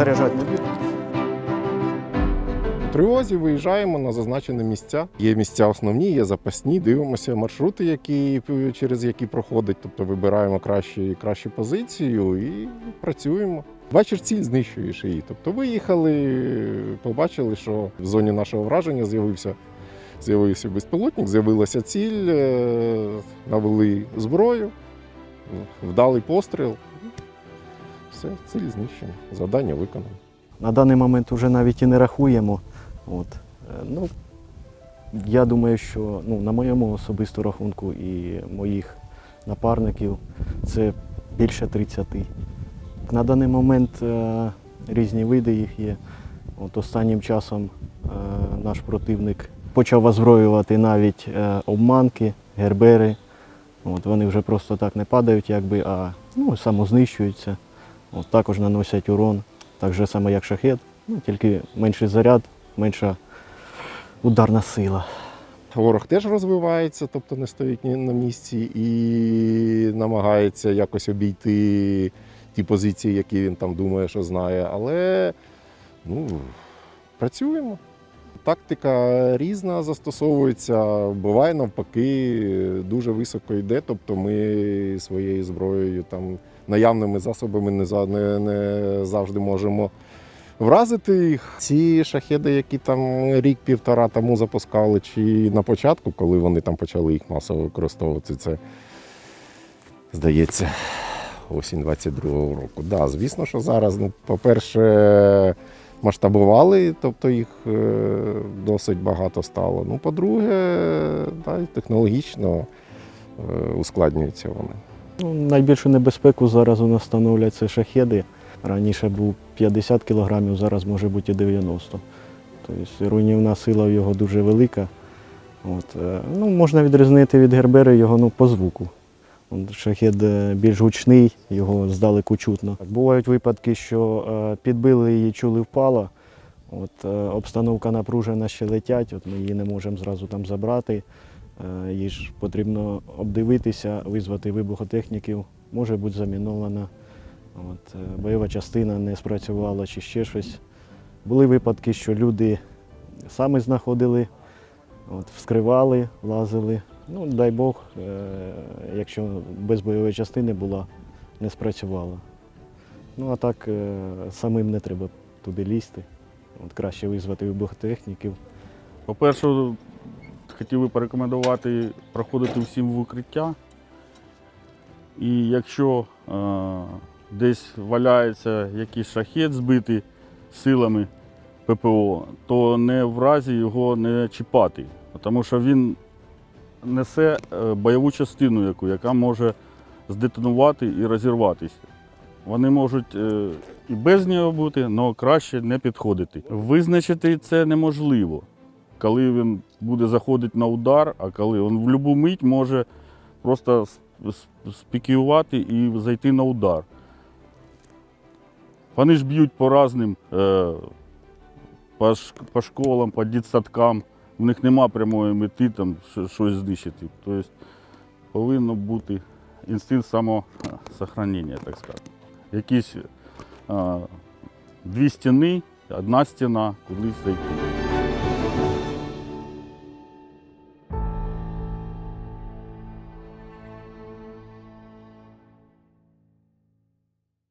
заряджати тривозі виїжджаємо на зазначені місця. Є місця основні, є запасні. Дивимося маршрути, які, через які проходить. Тобто вибираємо кращі, кращу позицію і працюємо. Бачиш ціль, знищуєш її. Тобто виїхали, побачили, що в зоні нашого враження з'явився. З'явився безпілотник, з'явилася ціль, е, навели зброю, вдалий постріл. Все, ціль знищена. Завдання виконано. На даний момент вже навіть і не рахуємо. От. Е, Ну, я думаю, що ну, на моєму особисту рахунку і моїх напарників це більше 30. На даний момент е, різні види їх є. От останнім часом е, наш противник почав озброювати навіть е, обманки, гербери. От, вони вже просто так не падають, якби, а ну, самознищуються. От, також наносять урон, так же само, як шахет, ну, тільки менший заряд, менша ударна сила. Ворог теж розвивається, тобто не стоїть на місці і намагається якось обійти ті позиції, які він там думає, що знає. Але ну, працюємо. Тактика різна застосовується, буває навпаки, дуже високо йде. Тобто ми своєю зброєю, там, наявними засобами не, не, не завжди можемо вразити їх. Ці шахеди, які там рік-півтора тому запускали, чи на початку, коли вони там почали їх масово використовувати, це здається осінь 22-го року. Да, звісно, що зараз, ну, по-перше, масштабували, тобто їх е, досить багато стало. Ну, по-друге, да, технологічно е, ускладнюються вони. Ну, найбільшу небезпеку зараз у нас становлять це шахеди. Раніше був 50 кг, зараз може бути і 90 Тобто руйнівна сила в його дуже велика. От, е, ну, можна відрізнити від гербери його ну, по звуку. От, Шахед е, більш гучний, його здалеку чутно. Бувають випадки, що е, підбили її, чули впала. От, е, обстановка напружена, ще летять, от ми її не можемо зразу там забрати. Її ж потрібно обдивитися, визвати вибухотехніків, може бути замінована. От, бойова частина не спрацювала чи ще щось. Були випадки, що люди самі знаходили, от, вскривали, лазили. Ну, дай Бог, е, якщо без бойової частини була, не спрацювала. Ну а так е, самим не треба туди лізти. От, краще визвати вибухотехніків. По-перше, хотів би порекомендувати проходити всім в укриття. І якщо е, десь валяється якийсь шахет збитий силами ППО, то не в разі його не чіпати, тому що він несе е, бойову частину, яку, яка може здетонувати і розірватися. Вони можуть е, і без нього бути, але краще не підходити. Визначити це неможливо коли він буде заходити на удар, а коли він в будь-яку мить може просто с- с- спікіювати і зайти на удар. Вони ж б'ють по різним е, по школам, по дитсадкам. У них нема прямої мети там щось знищити. Тобто повинно бути інстинкт самосохранення, так сказати. Якісь а, дві стіни, одна стіна, кудись зайти.